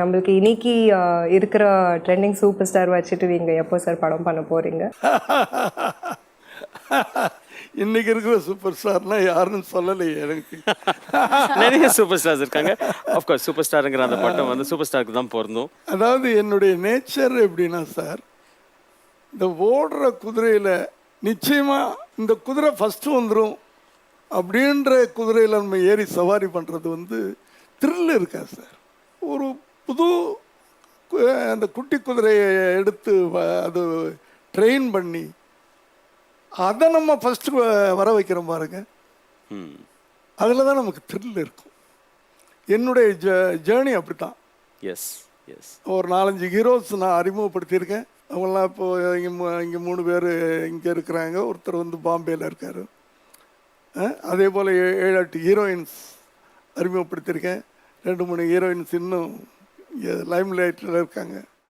நம்மளுக்கு இன்னைக்கு இருக்கிற ட்ரெண்டிங் சூப்பர் ஸ்டார் வச்சுட்டு நீங்க எப்போ சார் படம் பண்ண போறீங்க? இன்னைக்கு இருக்கிற சூப்பர் ஸ்டார்னா யாருன்னு சொல்லலையே எனக்கு. நிறைய சூப்பர் ஸ்டார்ஸ் இருக்காங்க. ஆஃப்கோர்ஸ் சூப்பர் ஸ்டாருங்கிற அந்த பட்டம் வந்து சூப்பர் ஸ்டாருக்கு தான் பொருந்தும். அதாவது என்னுடைய நேச்சர் எப்படின்னா சார் இந்த ஓடுற குதிரையில் நிச்சயமாக இந்த குதிரை ஃபஸ்ட்டு வந்துடும் அப்படின்ற குதிரையில் நம்ம ஏறி சவாரி பண்ணுறது வந்து த்ரில் இருக்கா சார் ஒரு புது அந்த குட்டி குதிரையை எடுத்து அது ட்ரெயின் பண்ணி அதை நம்ம ஃபஸ்ட்டு வர வைக்கிறோம் பாருங்க. அதில் தான் நமக்கு த்ரில் இருக்கும். என்னுடைய ஜ ஜேர்னி அப்படி தான் எஸ் எஸ் ஒரு நாலஞ்சு ஹீரோஸ் நான் அறிமுகப்படுத்தியிருக்கேன். அவங்களாம் இப்போ இங்கே இங்கே மூணு பேர் இங்கே இருக்கிறாங்க. ஒருத்தர் வந்து பாம்பேயில் இருக்கார். அதே போல் ஏழு எட்டு ஹீரோயின்ஸ் அறிமுகப்படுத்தியிருக்கேன். ரெண்டு மூணு ஹீரோயின்ஸ் இன்னும் லைம் லைட்டில் இருக்காங்க.